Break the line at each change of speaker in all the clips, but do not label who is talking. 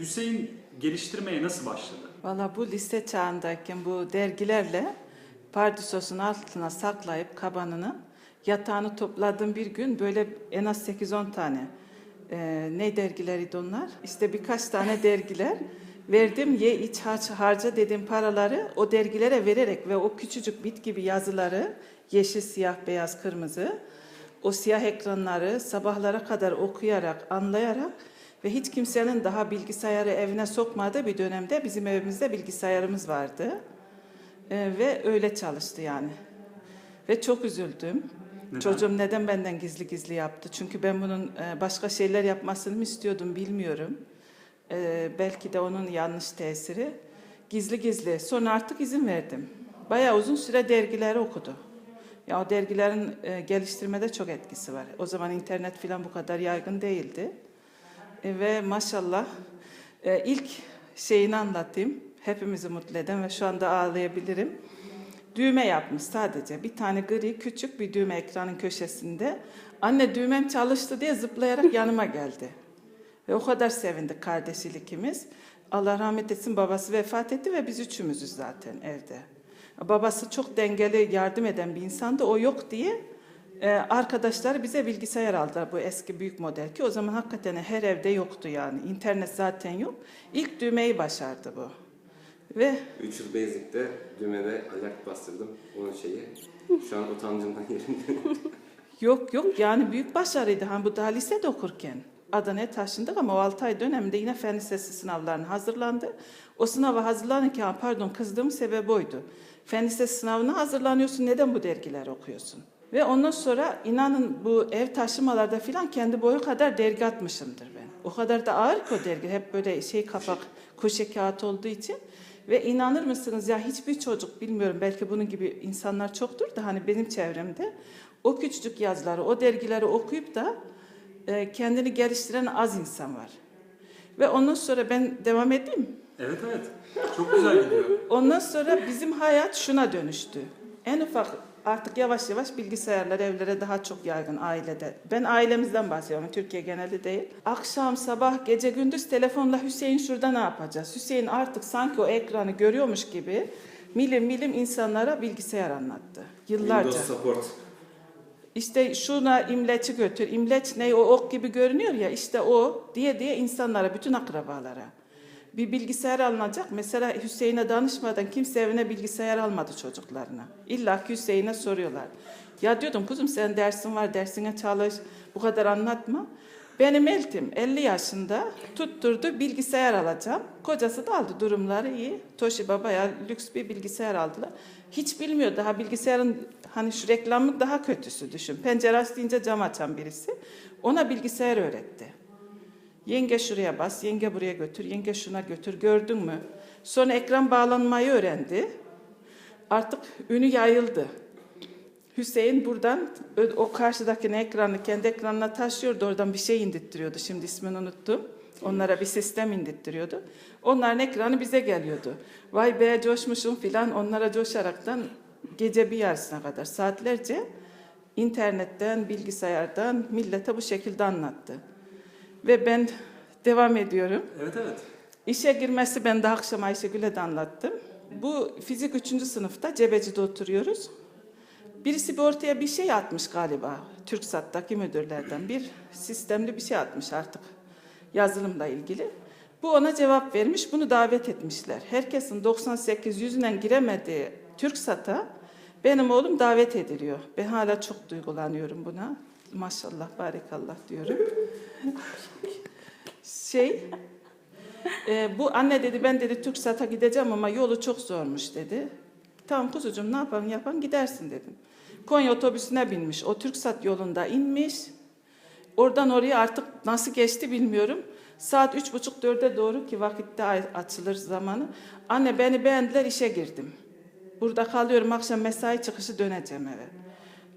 Hüseyin geliştirmeye nasıl başladı?
Valla bu lise çağındayken bu dergilerle pardüsosun altına saklayıp kabanını yatağını topladığım bir gün böyle en az 8-10 tane e, ne dergileriydi onlar? İşte birkaç tane dergiler verdim ye iç harç, harca dediğim paraları o dergilere vererek ve o küçücük bit gibi yazıları yeşil, siyah, beyaz, kırmızı o siyah ekranları sabahlara kadar okuyarak, anlayarak ve hiç kimsenin daha bilgisayarı evine sokmadığı bir dönemde bizim evimizde bilgisayarımız vardı. Ee, ve öyle çalıştı yani. Ve çok üzüldüm.
Neden?
Çocuğum neden benden gizli gizli yaptı? Çünkü ben bunun e, başka şeyler yapmasını mı istiyordum bilmiyorum. Ee, belki de onun yanlış tesiri. Gizli gizli. Sonra artık izin verdim. Bayağı uzun süre dergileri okudu. Ya o dergilerin e, geliştirmede çok etkisi var. O zaman internet falan bu kadar yaygın değildi. Ve maşallah e, ilk şeyini anlatayım. Hepimizi mutlu eden ve şu anda ağlayabilirim. Düğme yapmış sadece. Bir tane gri küçük bir düğme ekranın köşesinde. Anne düğmem çalıştı diye zıplayarak yanıma geldi. Ve o kadar sevindik kardeşiyle ikimiz. Allah rahmet etsin babası vefat etti ve biz üçümüzüz zaten evde. Babası çok dengeli yardım eden bir insandı. O yok diye e, arkadaşlar bize bilgisayar aldılar bu eski büyük model ki o zaman hakikaten her evde yoktu yani. İnternet zaten yok. İlk düğmeyi başardı bu. Ve
3 yıl Basic'te düğmede alert bastırdım. Onun şeyi. Şu an utancımdan yerimde.
Yok yok yani büyük başarıydı. Hani bu daha lisede okurken. Adana'ya taşındık ama o 6 ay döneminde yine fen lisesi sınavlarına hazırlandı. O sınava hazırlanırken pardon kızdığım sebep oydu. Fen lisesi sınavına hazırlanıyorsun neden bu dergileri okuyorsun? Ve ondan sonra inanın bu ev taşımalarda filan kendi boyu kadar dergi atmışımdır ben. O kadar da ağır ki o dergi. Hep böyle şey kapak, kuşe kağıt olduğu için. Ve inanır mısınız ya hiçbir çocuk bilmiyorum belki bunun gibi insanlar çoktur da hani benim çevremde o küçücük yazıları, o dergileri okuyup da e, kendini geliştiren az insan var. Ve ondan sonra ben devam edeyim.
Evet evet. Çok güzel gidiyor.
Ondan sonra bizim hayat şuna dönüştü. En ufak artık yavaş yavaş bilgisayarlar evlere daha çok yaygın ailede. Ben ailemizden bahsediyorum. Türkiye geneli değil. Akşam, sabah, gece, gündüz telefonla Hüseyin şurada ne yapacağız? Hüseyin artık sanki o ekranı görüyormuş gibi milim milim insanlara bilgisayar anlattı. Yıllarca.
Windows support.
İşte şuna imleci götür. İmleç ne o ok gibi görünüyor ya işte o diye diye insanlara, bütün akrabalara. Bir bilgisayar alınacak. Mesela Hüseyin'e danışmadan kimse evine bilgisayar almadı çocuklarına. İlla ki Hüseyin'e soruyorlar. Ya diyordum kuzum sen dersin var dersine çalış. Bu kadar anlatma. Benim eltim 50 yaşında tutturdu bilgisayar alacağım. Kocası da aldı durumları iyi. Toshiba bayağı lüks bir bilgisayar aldılar. Hiç bilmiyor daha bilgisayarın hani şu reklamı daha kötüsü düşün. Pencere açtığınca cam açan birisi. Ona bilgisayar öğretti. Yenge şuraya bas, yenge buraya götür, yenge şuna götür. Gördün mü? Sonra ekran bağlanmayı öğrendi. Artık ünü yayıldı. Hüseyin buradan o karşıdaki ekranı kendi ekranına taşıyordu. Oradan bir şey indirttiriyordu. Şimdi ismini unuttum. Onlara bir sistem indirttiriyordu. Onların ekranı bize geliyordu. Vay be coşmuşum filan onlara coşaraktan gece bir yarısına kadar saatlerce internetten, bilgisayardan millete bu şekilde anlattı. Ve ben devam ediyorum.
Evet evet.
İşe girmesi ben de akşam Ayşegül'e de anlattım. Bu fizik üçüncü sınıfta Cebeci'de oturuyoruz. Birisi bir ortaya bir şey atmış galiba. TürkSat'taki müdürlerden bir sistemli bir şey atmış artık yazılımla ilgili. Bu ona cevap vermiş, bunu davet etmişler. Herkesin 98 yüzünden giremediği TürkSat'a benim oğlum davet ediliyor. Ben hala çok duygulanıyorum buna. Maşallah, barikallah diyorum. şey, e, bu anne dedi ben dedi TürkSat'a gideceğim ama yolu çok zormuş dedi. Tamam kuzucuğum ne yapalım yapan gidersin dedim. Konya otobüsüne binmiş. O TürkSat yolunda inmiş. Oradan oraya artık nasıl geçti bilmiyorum. Saat üç buçuk dörde doğru ki vakitte açılır zamanı. Anne beni beğendiler işe girdim. Burada kalıyorum akşam mesai çıkışı döneceğim eve.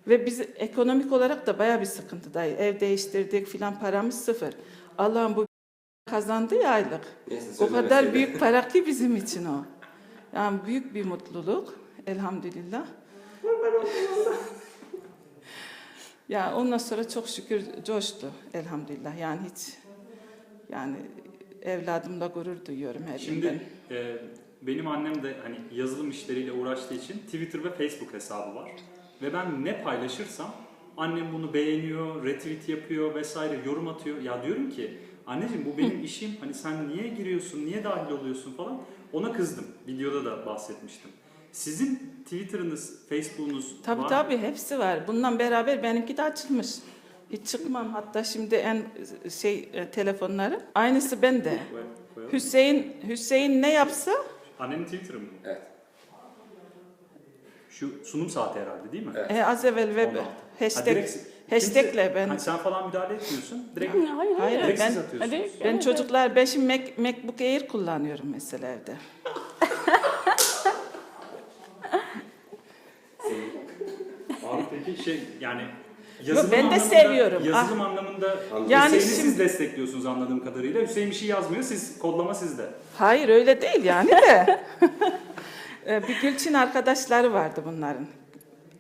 Ve biz ekonomik olarak da baya bir sıkıntıdayız. Ev değiştirdik filan paramız sıfır. Allah'ım bu kazandı ya aylık.
Neyse,
O kadar büyük para ki bizim için o. Yani büyük bir mutluluk elhamdülillah. ya ondan sonra çok şükür coştu elhamdülillah. Yani hiç yani evladımla gurur duyuyorum her
Şimdi e, benim annem de hani yazılım işleriyle uğraştığı için Twitter ve Facebook hesabı var. Ve ben ne paylaşırsam annem bunu beğeniyor, retweet yapıyor vesaire yorum atıyor. Ya diyorum ki anneciğim bu benim işim hani sen niye giriyorsun, niye dahil oluyorsun falan. Ona kızdım. Videoda da bahsetmiştim. Sizin Twitter'ınız, Facebook'unuz
Tabii
var mı?
tabii hepsi var. Bundan beraber benimki de açılmış. Hiç çıkmam. Hatta şimdi en şey e, telefonları. Aynısı bende. Hüseyin Hüseyin ne yapsa
Annenin Twitter'ı mı?
Evet.
Şu sunum saati herhalde değil mi?
Evet.
e, az evvel web
16. Ha,
hashtag
direkt-
hashtagle
kimse-
ben
Hani sen falan müdahale etmiyorsun. Direkt,
Hayır hayır.
Hayır,
direkt
ben-
siz atıyorsunuz.
Hadi.
ben
Evet,
çocuklar beşim Mac, MacBook Air kullanıyorum mesela evde.
Abi peki şey yani yazılım
ben de seviyorum. Ah.
Yazılım anlamında
Yani
Hüseyin'i
şimdi-
siz destekliyorsunuz anladığım kadarıyla. Hüseyin bir şey yazmıyor, siz kodlama sizde.
Hayır öyle değil yani de. E, bir Gülçin arkadaşları vardı bunların.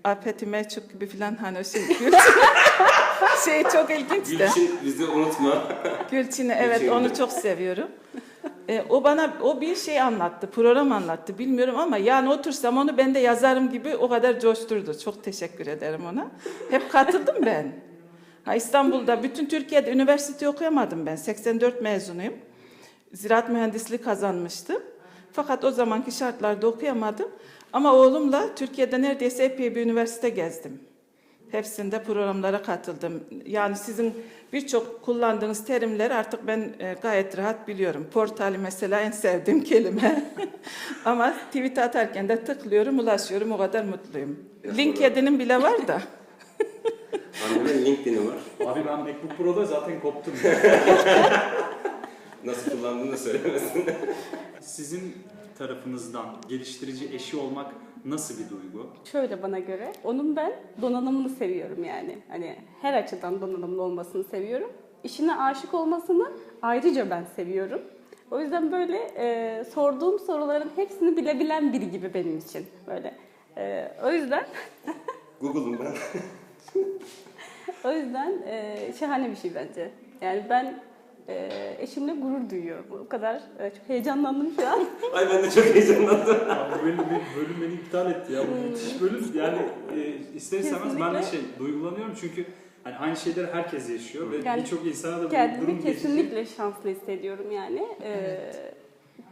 Apeti Meçhuk gibi falan hani o şey. Gülçin. şey çok ilginç de.
Gülçin bizi unutma.
Gülçin'i evet
Gülçin
onu çok seviyorum. E, o bana o bir şey anlattı, program anlattı bilmiyorum ama yani otursam onu ben de yazarım gibi o kadar coşturdu. Çok teşekkür ederim ona. Hep katıldım ben. Ha, İstanbul'da bütün Türkiye'de üniversite okuyamadım ben. 84 mezunuyum. Ziraat mühendisliği kazanmıştım. Fakat o zamanki şartlarda okuyamadım. Ama oğlumla Türkiye'de neredeyse epey bir üniversite gezdim. Hepsinde programlara katıldım. Yani sizin birçok kullandığınız terimleri artık ben e, gayet rahat biliyorum. Portali mesela en sevdiğim kelime. Ama tweet atarken de tıklıyorum, ulaşıyorum. O kadar mutluyum. LinkedIn'im bile var da.
Annemin LinkedIn'i var.
Abi ben MacBook Pro'da zaten koptum.
Nasıl kullandığını da söylemesin.
Sizin tarafınızdan geliştirici eşi olmak nasıl bir duygu?
Şöyle bana göre, onun ben donanımını seviyorum yani. Hani her açıdan donanımlı olmasını seviyorum. İşine aşık olmasını ayrıca ben seviyorum. O yüzden böyle e, sorduğum soruların hepsini bilebilen biri gibi benim için. Böyle. E, o yüzden
Google'um ben.
o yüzden e, şahane bir şey bence. Yani ben e, eşimle gurur duyuyorum. O kadar e, çok heyecanlandım şu an.
Ay ben de çok heyecanlandım.
Abi bu bölüm, bölüm beni iptal etti ya. Bu müthiş bölüm. Yani e, ister istemez ben de şey duygulanıyorum çünkü hani aynı şeyleri herkes yaşıyor ve
Yani
birçok insana da bu durum
Kendimi
geçici.
kesinlikle şanslı hissediyorum yani. Ee,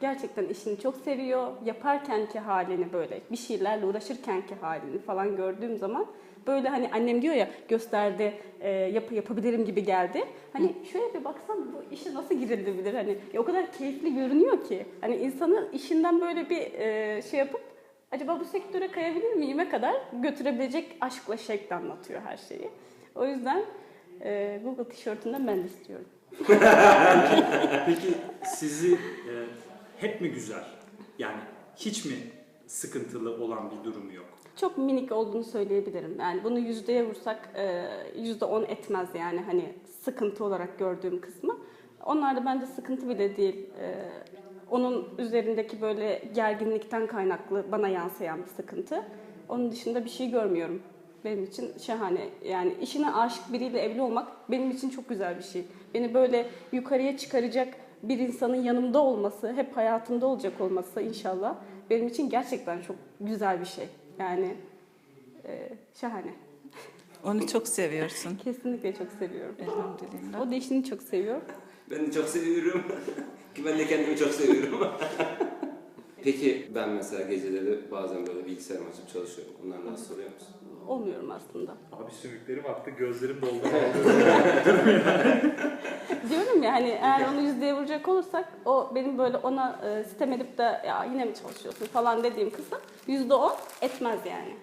Gerçekten işini çok seviyor. Yaparkenki halini böyle bir şeylerle uğraşırkenki halini falan gördüğüm zaman böyle hani annem diyor ya gösterdi e, yap, yapabilirim gibi geldi. Hani şöyle bir baksam bu işe nasıl girilebilir hani ya o kadar keyifli görünüyor ki. Hani insanı işinden böyle bir e, şey yapıp acaba bu sektöre kayabilir miyime kadar götürebilecek aşkla şekle anlatıyor her şeyi. O yüzden e, Google tişörtünden ben de istiyorum.
Peki sizi e, hep mi güzel? Yani hiç mi sıkıntılı olan bir durum yok?
Çok minik olduğunu söyleyebilirim. Yani bunu yüzdeye vursak e, yüzde on etmez yani hani sıkıntı olarak gördüğüm kısmı. Onlar da bence sıkıntı bile değil. E, onun üzerindeki böyle gerginlikten kaynaklı bana yansıyan bir sıkıntı. Onun dışında bir şey görmüyorum. Benim için şahane. Yani işine aşık biriyle evli olmak benim için çok güzel bir şey. Beni böyle yukarıya çıkaracak bir insanın yanımda olması, hep hayatımda olacak olması inşallah benim için gerçekten çok güzel bir şey. Yani e, şahane.
Onu çok seviyorsun.
Kesinlikle çok seviyorum.
Elhamdülillah.
O da işini çok seviyor.
Ben de çok seviyorum. Ki ben de kendimi çok seviyorum. Peki ben mesela geceleri bazen böyle bilgisayarımı açıp çalışıyorum. Bunlar nasıl oluyor musun?
Olmuyorum aslında.
Abi sümükleri baktı gözlerim doldu.
Diyorum ya hani eğer onu yüzdeye vuracak olursak o benim böyle ona e, sitem edip de ya yine mi çalışıyorsun falan dediğim kısım yüzde on etmez yani.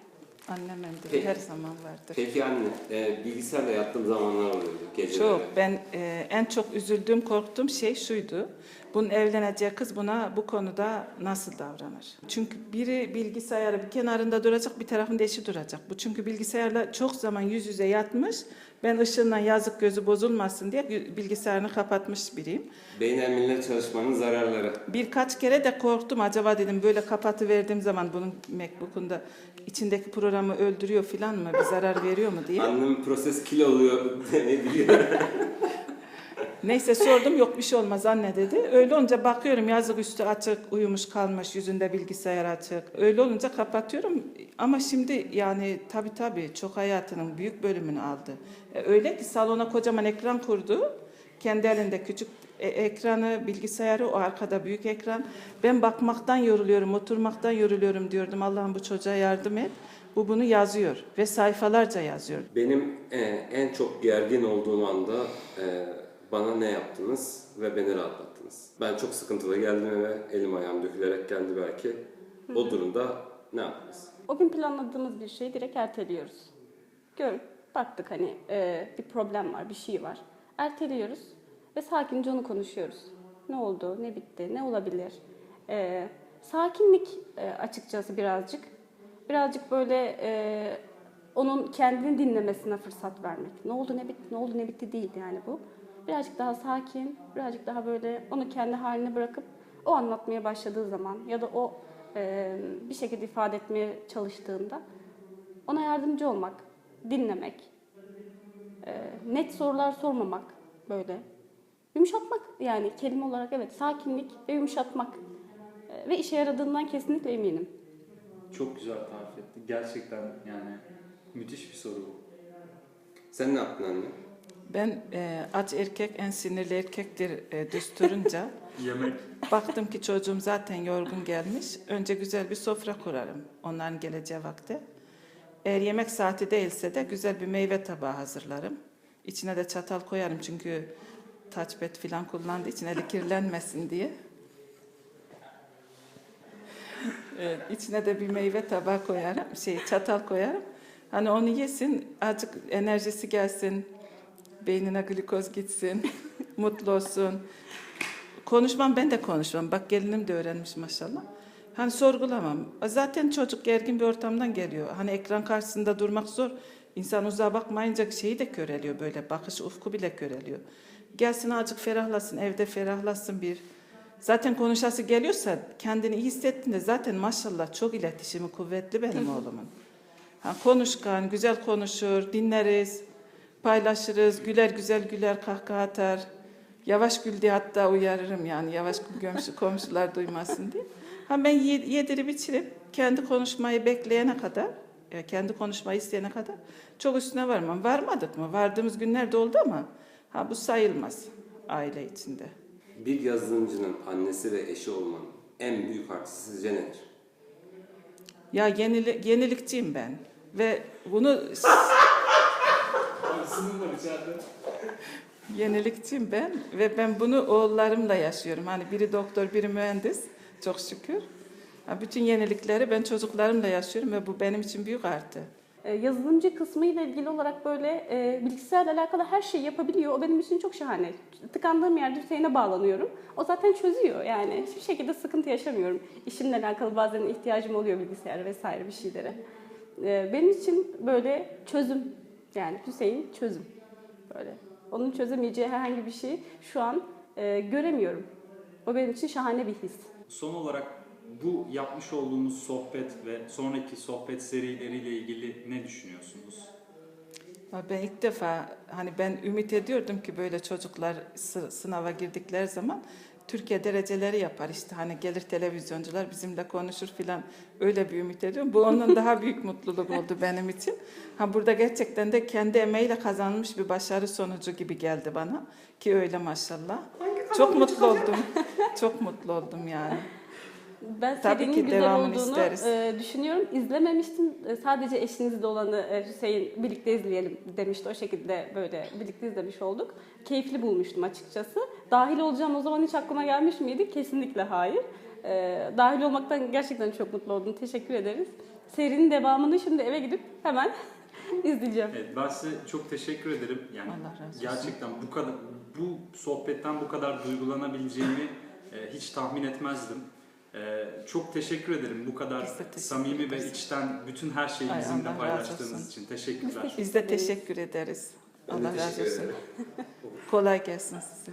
Annem evde
Peki.
her zaman vardır.
Peki anne, e, bilgisayarla yattığım zamanlar oluyordu geceleri.
Çok. Ben e, en çok üzüldüğüm, korktuğum şey şuydu. Bunun evleneceği kız buna bu konuda nasıl davranır? Çünkü biri bilgisayarı bir kenarında duracak, bir tarafında eşi duracak. Bu çünkü bilgisayarla çok zaman yüz yüze yatmış. Ben ışığından yazık gözü bozulmasın diye bilgisayarını kapatmış biriyim.
Beyin emriyle çalışmanın zararları.
Birkaç kere de korktum. Acaba dedim böyle kapatı verdiğim zaman bunun MacBook'unda içindeki programı öldürüyor falan mı? Bir zarar veriyor mu diye.
Annem proses kilo oluyor demeyi biliyor.
Neyse sordum yok bir şey olmaz anne dedi. Öyle olunca bakıyorum yazık üstü açık uyumuş kalmış yüzünde bilgisayar açık. Öyle olunca kapatıyorum ama şimdi yani tabii tabii çok hayatının büyük bölümünü aldı. E, Öyle ki salona kocaman ekran kurdu. Kendi elinde küçük e- ekranı, bilgisayarı, o arkada büyük ekran. Ben bakmaktan yoruluyorum, oturmaktan yoruluyorum diyordum. Allah'ım bu çocuğa yardım et. Bu bunu yazıyor ve sayfalarca yazıyor.
Benim e, en çok gergin olduğum anda e, bana ne yaptınız ve beni rahatlattınız. Ben çok sıkıntılı geldim eve, elim ayağım dökülerek geldi belki. O durumda ne yaptınız?
O gün planladığımız bir şeyi direkt erteliyoruz. Gör, baktık hani e, bir problem var, bir şey var. Erteliyoruz ve sakince onu konuşuyoruz. Ne oldu, ne bitti, ne olabilir? E, sakinlik e, açıkçası birazcık. Birazcık böyle e, onun kendini dinlemesine fırsat vermek. Ne oldu, ne bitti, ne oldu, ne bitti değil yani bu. Birazcık daha sakin, birazcık daha böyle onu kendi haline bırakıp o anlatmaya başladığı zaman ya da o e, bir şekilde ifade etmeye çalıştığında ona yardımcı olmak, dinlemek, e, net sorular sormamak böyle. Yumuşatmak yani kelime olarak evet sakinlik ve yumuşatmak E, ve işe yaradığından kesinlikle eminim.
Çok güzel tarif etti. Gerçekten yani müthiş bir soru bu.
Sen ne yaptın anne?
Ben e, aç erkek en sinirli erkektir e, düsturunca
Yemek.
baktım ki çocuğum zaten yorgun gelmiş. Önce güzel bir sofra kurarım onların geleceği vakti. Eğer yemek saati değilse de güzel bir meyve tabağı hazırlarım. İçine de çatal koyarım çünkü touchpad falan kullandığı için eli kirlenmesin diye. Evet, içine de bir meyve tabağı koyarım, şey çatal koyarım. Hani onu yesin, azıcık enerjisi gelsin, beynine glikoz gitsin, mutlu olsun. Konuşmam ben de konuşmam. Bak gelinim de öğrenmiş maşallah. Hani sorgulamam. Zaten çocuk gergin bir ortamdan geliyor. Hani ekran karşısında durmak zor. İnsan uzağa bakmayınca şeyi de köreliyor böyle. Bakış ufku bile köreliyor. Gelsin azıcık ferahlasın, evde ferahlasın bir. Zaten konuşası geliyorsa kendini iyi hissettiğinde zaten maşallah çok iletişimi kuvvetli benim oğlumun. Ha, konuşkan, güzel konuşur, dinleriz, paylaşırız, güler güzel güler, kahkaha atar. Yavaş gül diye hatta uyarırım yani yavaş gül gömüşü komşular duymasın diye. Ha ben ye- yedirip içirip kendi konuşmayı bekleyene kadar, e, kendi konuşmayı isteyene kadar çok üstüne varmam. Varmadık mı? Vardığımız günler de oldu ama ha bu sayılmaz aile içinde.
Bir yazılımcının annesi ve eşi olmanın en büyük artısı sizce nedir?
Ya yenili, yenilikçiyim ben ve bunu Yenilikçiyim ben ve ben bunu oğullarımla yaşıyorum. Hani biri doktor, biri mühendis çok şükür. Ha, bütün yenilikleri ben çocuklarımla yaşıyorum ve bu benim için büyük artı.
E, yazılımcı kısmı ile ilgili olarak böyle e, bilgisayarla alakalı her şeyi yapabiliyor. O benim için çok şahane. Tıkandığım yerde Hüseyin'e bağlanıyorum. O zaten çözüyor yani. Hiçbir şekilde sıkıntı yaşamıyorum. İşimle alakalı bazen ihtiyacım oluyor bilgisayara vesaire bir şeylere. E, benim için böyle çözüm. Yani Hüseyin çözüm. Böyle. Onun çözemeyeceği herhangi bir şeyi şu an e, göremiyorum. O benim için şahane bir his.
Son olarak bu yapmış olduğumuz sohbet ve sonraki sohbet serileriyle ilgili ne düşünüyorsunuz?
Ben ilk defa hani ben ümit ediyordum ki böyle çocuklar sı- sınava girdikleri zaman Türkiye dereceleri yapar işte hani gelir televizyoncular bizimle konuşur filan öyle bir ümit ediyorum. Bu onun daha büyük mutluluk oldu benim için. Ha burada gerçekten de kendi emeğiyle kazanmış bir başarı sonucu gibi geldi bana ki öyle maşallah. Çok mutlu oldum. Çok mutlu oldum yani.
Ben
Tabii
serinin
ki
güzel
devamını
olduğunu
isteriz.
e, düşünüyorum. İzlememiştim. E, sadece eşinizle olanı e, Hüseyin birlikte izleyelim demişti. O şekilde böyle birlikte izlemiş olduk. Keyifli bulmuştum açıkçası. Dahil olacağım o zaman hiç aklıma gelmiş miydi? Kesinlikle hayır. E, dahil olmaktan gerçekten çok mutlu oldum. Teşekkür ederiz. Serinin devamını şimdi eve gidip hemen izleyeceğim.
Evet, ben size çok teşekkür ederim. Yani
Allah razı olsun.
gerçekten bu kadar bu sohbetten bu kadar duygulanabileceğimi e, hiç tahmin etmezdim. E, çok teşekkür ederim bu kadar
teşekkür
samimi ve içten bütün her şeyi
Ay,
bizimle paylaştığınız için teşekkürler.
Biz de teşekkür ederiz. Allah razı olsun. Kolay gelsin size.